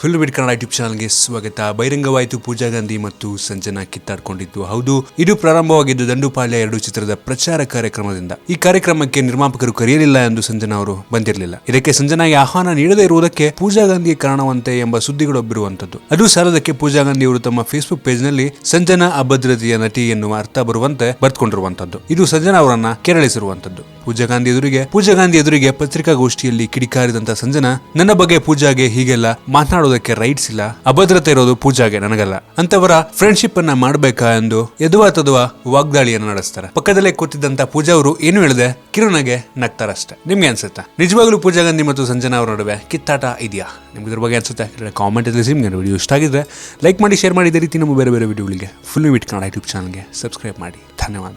Full ಬಿಡ್ Kannada YouTube ಚಾನಲ್ಗೆ ಸ್ವಾಗತ. ಬಹಿರಂಗವಾಯಿತು ಪೂಜಾ ಗಾಂಧಿ ಮತ್ತು ಸಂಜನಾ ಕಿತ್ತಾಡ್ಕೊಂಡಿದ್ದು. ಹೌದು, ಇದು ಪ್ರಾರಂಭವಾಗಿದ್ದು ದಂಡುಪಾಳ್ಯ ಎರಡು ಚಿತ್ರದ ಪ್ರಚಾರ ಕಾರ್ಯಕ್ರಮದಿಂದ. ಈ ಕಾರ್ಯಕ್ರಮಕ್ಕೆ ನಿರ್ಮಾಪಕರು ಕರೆಯಲಿಲ್ಲ ಎಂದು ಸಂಜನಾ ಅವರು ಬಂದಿರಲಿಲ್ಲ. ಇದಕ್ಕೆ ಸಂಜನಾಗೆ ಆಹ್ವಾನ ನೀಡದೇ ಇರುವುದಕ್ಕೆ ಪೂಜಾ ಗಾಂಧಿ ಕಾರಣವಂತೆ ಎಂಬ ಸುದ್ದಿಗಳು ಒಬ್ಬಿರುವಂತದ್ದು ಅದು ಸಾಲದಕ್ಕೆ ಪೂಜಾ ಗಾಂಧಿ ಅವರು ತಮ್ಮ ಫೇಸ್ಬುಕ್ ಪೇಜ್ನಲ್ಲಿ ಸಂಜನಾ ಅಭದ್ರತೆಯ ನಟಿ ಎನ್ನುವ ಅರ್ಥ ಬರುವಂತೆ ಬರ್ತ್ಕೊಂಡಿರುವಂತದ್ದು. ಇದು ಸಂಜನಾ ಅವರನ್ನ ಕೆರಳಿಸಿರುವಂತದ್ದು. ಪೂಜಾ ಗಾಂಧಿ ಎದುರಿಗೆ, ಪೂಜಾ ಗಾಂಧಿ ಎದುರಿಗೆ ಪತ್ರಿಕಾಗೋಷ್ಠಿಯಲ್ಲಿ ಕಿಡಿಕಾರಿದಂತ ಸಂಜನಾ, ನನ್ನ ಬಗ್ಗೆ ಪೂಜಾಗೆ ಹೀಗೆಲ್ಲ ಮಾತನಾಡೋದಕ್ಕೆ ರೈಟ್ಸ್ ಇಲ್ಲ, ಅಭದ್ರತೆ ಇರೋದು ಪೂಜಾಗೆ ನನಗಲ್ಲ. ಅಂತವರ ಫ್ರೆಂಡ್ಶಿಪ್ ಅನ್ನ ಮಾಡ್ಬೇಕಾ ಎಂದು ಯದುವಾ ತದುವಾ ವಾಗ್ದಾಳಿಯನ್ನು ನಡೆಸ್ತಾರೆ. ಪಕ್ಕದಲ್ಲೇ ಕೂತಿದ್ದಂತ ಪೂಜಾ ಅವರು ಏನು ಹೇಳಿದೆ? ಕಿರಣಗೆ ನಗ್ತಾರಷ್ಟೇ. ನಿಮ್ಗೆ ಅನ್ಸುತ್ತಾ? ನಿಜವಾಗ್ಲೂ ಪೂಜಾ ಗಾಂಧಿ ಮತ್ತು ಸಂಜನಾ ಅವರ ನಡುವೆ ಕಿತ್ತಾಟ ಇದೆಯಾ? ನಿಮ್ಗೆ ಇದ್ರ ಬಗ್ಗೆ ಅನ್ಸುತ್ತೆ? ಕಾಮೆಂಟ್ ಅಲ್ಲಿ ಸಿಮ್ಗೆ ವಿಡಿಯೋ ಇಷ್ಟ ಆಗಿದ್ರೆ ಲೈಕ್ ಮಾಡಿ ಶೇರ್ ಮಾಡಿ, ಇದೇ ರೀತಿ ನಮ್ಮ ಬೇರೆ ಬೇರೆ ವಿಡಿಯೋಗಳಿಗೆ ಫುಲ್ ವಿಟ್ ಕನ್ನಡ ಯೂಟ್ಯೂಬ್ ಚಾನಲ್ಗೆ ಸಬ್ಸ್ಕ್ರೈಬ್ ಮಾಡಿ. ಧನ್ಯವಾದ.